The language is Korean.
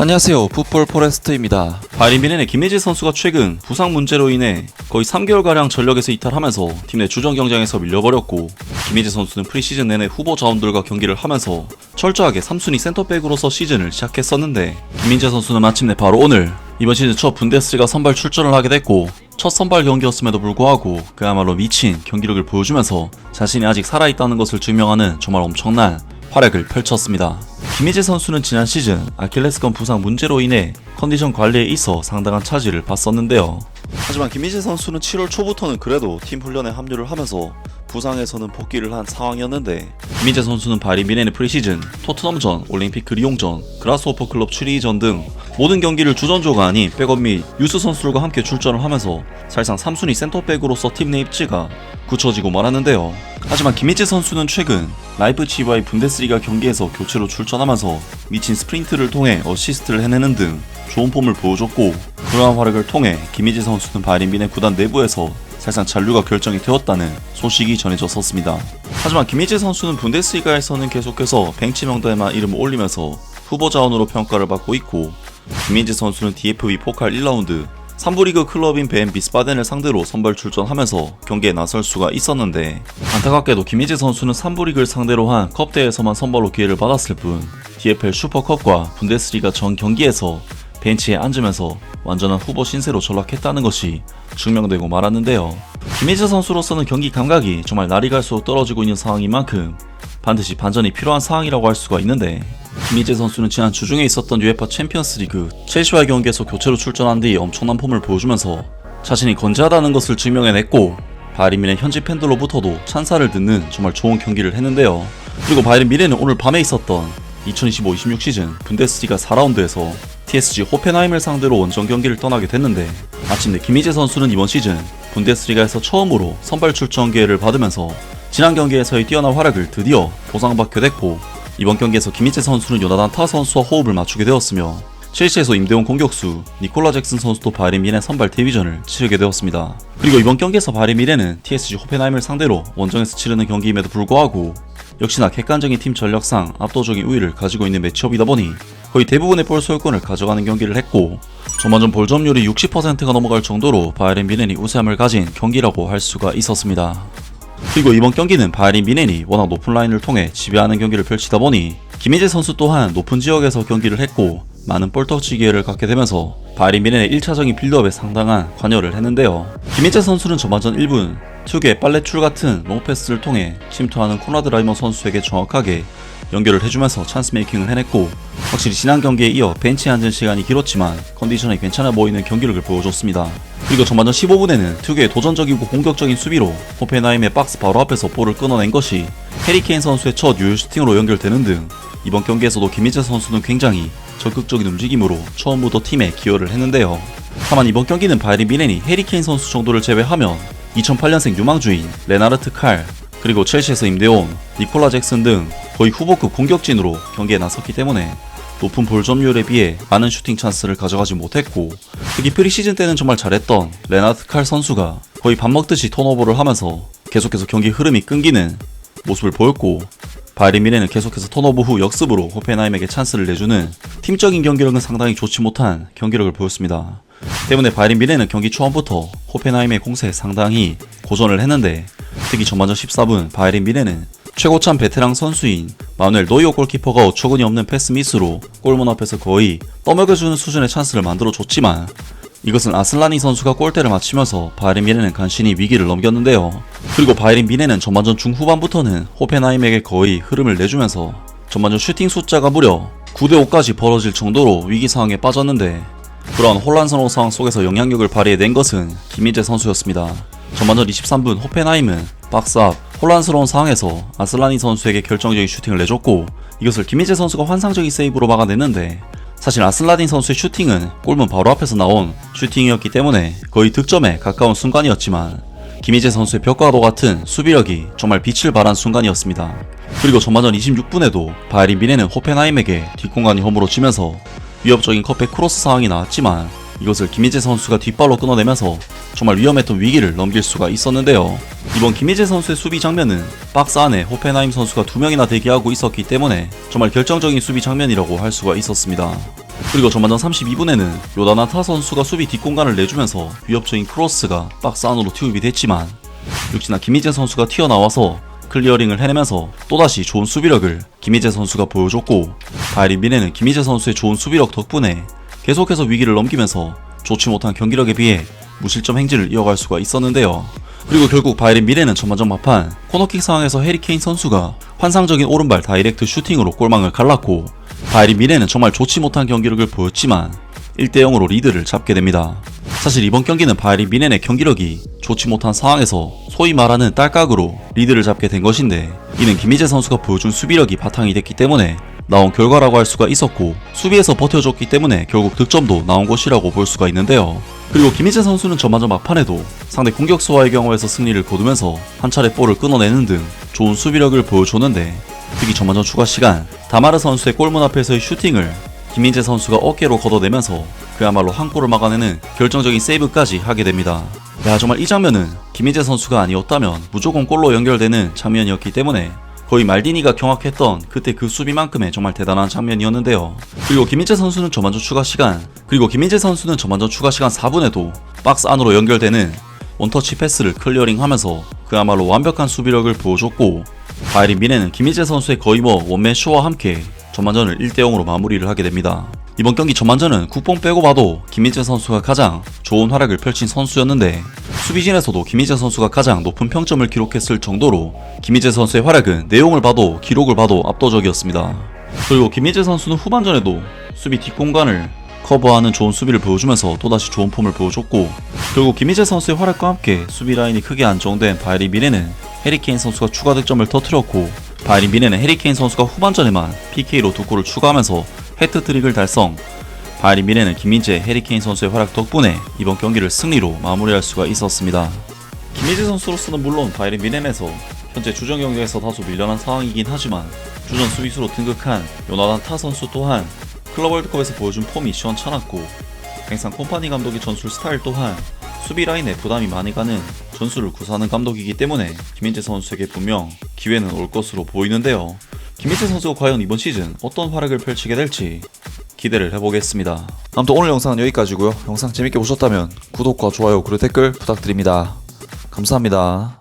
안녕하세요. 풋볼 포레스트입니다. 바이린 미넨의 김예지 선수가 최근 부상 문제로 인해 거의 3개월가량 전력에서 이탈하면서 팀 내 주전 경쟁에서 밀려버렸고 김예지 선수는 프리시즌 내내 후보 자원들과 경기를 하면서 철저하게 3순위 센터백으로서 시즌을 시작했었는데 김민재 선수는 마침내 바로 오늘 이번 시즌 첫 분데스리가 선발 출전을 하게 됐고 첫 선발 경기였음에도 불구하고 그야말로 미친 경기력을 보여주면서 자신이 아직 살아있다는 것을 증명하는 정말 엄청난 활약을 펼쳤습니다. 김희재 선수는 지난 시즌 아킬레스건 부상 문제로 인해 컨디션 관리에 있어 상당한 차질을 봤었는데요. 하지만 김희재 선수는 7월 초부터는 그래도 팀 훈련에 합류를 하면서 부상에서는 복귀를 한 상황이었는데 김희재 선수는 바리 미네의 프리시즌, 토트넘전, 올림픽 리옹전, 그라스호퍼 클럽 추리전 등 모든 경기를 주전조가 아닌 백업 및 유스 선수들과 함께 출전을 하면서 사실상 3순위 센터백으로서 팀 내 입지가 굳혀지고 말았는데요. 하지만 김희재 선수는 최근 라이프치히와의 분데스리가 경기에서 교체로 출전하면서 미친 스프린트를 통해 어시스트를 해내는 등 좋은 폼을 보여줬고 그러한 활약을 통해 김희재 선수는 바이린빈의 구단 내부에서 사실상 잔류가 결정이 되었다는 소식이 전해졌었습니다. 하지만 김희재 선수는 분데스리가에서는 계속해서 벤치 명단에만 이름을 올리면서 후보 자원으로 평가를 받고 있고 김민재 선수는 DFB 포칼 1라운드 3부 리그 클럽인 벤 비스바덴을 상대로 선발 출전하면서 경기에 나설 수가 있었는데 안타깝게도 김희재 선수는 3부 리그를 상대로 한 컵대회에서만 선발로 기회를 받았을 뿐 DFL 슈퍼컵과 분데스리가 전 경기에서 벤치에 앉으면서 완전한 후보 신세로 전락했다는 것이 증명되고 말았는데요. 김희재 선수로서는 경기 감각이 정말 날이 갈수록 떨어지고 있는 상황인 만큼 반드시 반전이 필요한 상황이라고 할 수가 있는데 김희재 선수는 지난 주중에 있었던 UEFA 챔피언스리그 첼시와의 경기에서 교체로 출전한 뒤 엄청난 폼을 보여주면서 자신이 건재하다는 것을 증명해냈고 바이른 미네 현지 팬들로부터도 찬사를 듣는 정말 좋은 경기를 했는데요. 그리고 바이른 미네는 오늘 밤에 있었던 2025-26 시즌 분데스리가 4라운드에서 TSG 호펜하임을 상대로 원정 경기를 떠나게 됐는데 마침내 김희재 선수는 이번 시즌 분데스리가에서 처음으로 선발 출전 기회를 받으면서 지난 경기에서의 뛰어난 활약을 드디어 보상받게 됐고 이번 경기에서 김희재 선수는 요나단 타 선수와 호흡을 맞추게 되었으며 첼시에서 임대원 공격수 니콜라 잭슨 선수도 바이른 미네 선발 데뷔전을 치르게 되었습니다. 그리고 이번 경기에서 미네는 TSG 호펜하임을 상대로 원정에서 치르는 경기임에도 불구하고 역시나 객관적인 팀 전력상 압도적인 우위를 가지고 있는 매치업이다 보니 거의 대부분의 볼 소유권을 가져가는 경기를 했고 전반전 볼 점률이 60%가 넘어갈 정도로 바이른 미넨이 우세함을 가진 경기라고 할 수가 있었습니다. 그리고 이번 경기는 바이린 미넨이 워낙 높은 라인을 통해 지배하는 경기를 펼치다 보니 김희재 선수 또한 높은 지역에서 경기를 했고 많은 볼터치 기회를 갖게 되면서 바이린 미넨의 1차적인 빌드업에 상당한 관여를 했는데요. 김희재 선수는 전반전 1분 특유의 빨래출 같은 롱패스를 통해 침투하는 코나드 라이머 선수에게 정확하게 연결을 해주면서 찬스 메이킹을 해냈고 확실히 지난 경기에 이어 벤치에 앉은 시간이 길었지만 컨디션이 괜찮아 보이는 경기력을 보여줬습니다. 그리고 전반전 15분에는 특유의 도전적이고 공격적인 수비로 호펜하임의 박스 바로 앞에서 볼을 끊어낸 것이 해리케인 선수의 첫 유효 슈팅으로 연결되는 등 이번 경기에서도 김희재 선수는 굉장히 적극적인 움직임으로 처음부터 팀에 기여를 했는데요. 다만 이번 경기는 바이린 미넨이 해리케인 선수 정도를 제외하면 2008년생 유망주인 레나르트 칼 그리고 첼시에서 임대온 니콜라 잭슨 등 거의 후보급 공격진으로 경기에 나섰기 때문에 높은 볼 점유율에 비해 많은 슈팅 찬스를 가져가지 못했고 특히 프리시즌 때는 정말 잘했던 레나트 칼 선수가 거의 밥 먹듯이 턴오버를 하면서 계속해서 경기 흐름이 끊기는 모습을 보였고 바이린 미네는 계속해서 턴오버 후 역습으로 호펜하임에게 찬스를 내주는 팀적인 경기력은 상당히 좋지 못한 경기력을 보였습니다. 때문에 바이린 미네는 경기 초반부터 호펜하임의 공세에 상당히 고전을 했는데 특히 전반전 14분 바이린 미네는 최고참 베테랑 선수인 마누엘 노이어 골키퍼가 어처구니 없는 패스 미스로 골문 앞에서 거의 떠먹여주는 수준의 찬스를 만들어줬지만 이것은 아슬라니 선수가 골대를 맞추면서 바이린 미네는 간신히 위기를 넘겼는데요. 그리고 바이린 미네는 전반전 중후반부터는 호펜하임에게 거의 흐름을 내주면서 전반전 슈팅 숫자가 무려 9대5까지 벌어질 정도로 위기 상황에 빠졌는데 그런 혼란스러운 상황 속에서 영향력을 발휘해낸 것은 김희재 선수였습니다. 전반전 23분 호펜하임은 박스 앞 혼란스러운 상황에서 아슬라니 선수에게 결정적인 슈팅을 내줬고 이것을 김희재 선수가 환상적인 세이브로 막아냈는데 사실 아슬라딘 선수의 슈팅은 골문 바로 앞에서 나온 슈팅이었기 때문에 거의 득점에 가까운 순간이었지만 김희재 선수의 벽과도 같은 수비력이 정말 빛을 발한 순간이었습니다. 그리고 전반전 26분에도 바이린 미네는 호펜하임에게 뒷공간이 홈으로 치면서 위협적인 컵백 크로스 상황이 나왔지만 이것을 김희재 선수가 뒷발로 끊어내면서 정말 위험했던 위기를 넘길 수가 있었는데요. 이번 김희재 선수의 수비 장면은 박스 안에 호펜하임 선수가 두 명이나 대기하고 있었기 때문에 정말 결정적인 수비 장면이라고 할 수가 있었습니다. 그리고 전반전 32분에는 요다나타 선수가 수비 뒷공간을 내주면서 위협적인 크로스가 박스 안으로 투입이 됐지만 역시나 김희재 선수가 튀어나와서 클리어링을 해내면서 또다시 좋은 수비력을 김희재 선수가 보여줬고 바이린 미네는 김희재 선수의 좋은 수비력 덕분에 계속해서 위기를 넘기면서 좋지 못한 경기력에 비해 무실점 행진을 이어갈 수가 있었는데요. 그리고 결국 바이린 미네는 전반전 막판 코너킥 상황에서 해리케인 선수가 환상적인 오른발 다이렉트 슈팅으로 골망을 갈랐고 바이린 미네는 정말 좋지 못한 경기력을 보였지만 1대0으로 리드를 잡게 됩니다. 사실 이번 경기는 바이린 미넨의 경기력이 좋지 못한 상황에서 소위 말하는 딸깍으로 리드를 잡게 된 것인데 이는 김희재 선수가 보여준 수비력이 바탕이 됐기 때문에 나온 결과라고 할 수가 있었고 수비에서 버텨줬기 때문에 결국 득점도 나온 것이라고 볼 수가 있는데요. 그리고 김희재 선수는 전반전 막판에도 상대 공격수와의 경우에서 승리를 거두면서 한 차례 볼을 끊어내는 등 좋은 수비력을 보여줬는데 특히 전반전 추가 시간 다마르 선수의 골문 앞에서의 슈팅을 김민재 선수가 어깨로 걷어내면서 그야말로 한 골을 막아내는 결정적인 세이브까지 하게 됩니다. 야 정말 이 장면은 김민재 선수가 아니었다면 무조건 골로 연결되는 장면이었기 때문에 거의 말디니가 경악했던 그때 그 수비만큼의 정말 대단한 장면이었는데요. 그리고 김민재 선수는 전반전 추가 시간 그리고 김민재 선수는 전반전 추가 시간 4분에도 박스 안으로 연결되는 원터치 패스를 클리어링하면서 그야말로 완벽한 수비력을 보여줬고 바이린 미네는 김희재 선수의 거의 뭐 원맨 쇼와 함께 전반전을 1대0으로 마무리를 하게 됩니다. 이번 경기 전반전은 국뽕 빼고 봐도 김희재 선수가 가장 좋은 활약을 펼친 선수였는데 수비진에서도 김희재 선수가 가장 높은 평점을 기록했을 정도로 김희재 선수의 활약은 내용을 봐도 기록을 봐도 압도적이었습니다. 그리고 김희재 선수는 후반전에도 수비 뒷공간을 커버하는 좋은 수비를 보여주면서 또다시 좋은 폼을 보여줬고 결국 김희재 선수의 활약과 함께 수비 라인이 크게 안정된 바이리 미네는 해리케인 선수가 추가 득점을 터뜨렸고 바이리 미네는 해리케인 선수가 후반전에만 PK로 두 골을 추가하면서 해트트릭을 달성 바이리 미네는 김민재, 해리케인 선수의 활약 덕분에 이번 경기를 승리로 마무리할 수가 있었습니다. 김민재 선수로서는 물론 바이리 미넨에서 현재 주전 경기에서 다소 밀려난 상황이긴 하지만 주전 수비수로 등극한 요나단 타 선수 또한 클럽 월드컵에서 보여준 폼이 시원찮았고 항상 콤파니 감독의 전술 스타일 또한 수비 라인에 부담이 많이 가는 전술을 구사하는 감독이기 때문에 김민재 선수에게 분명 기회는 올 것으로 보이는데요. 김민재 선수가 과연 이번 시즌 어떤 활약을 펼치게 될지 기대를 해보겠습니다. 아무튼 오늘 영상은 여기까지고요. 영상 재밌게 보셨다면 구독과 좋아요 그리고 댓글 부탁드립니다. 감사합니다.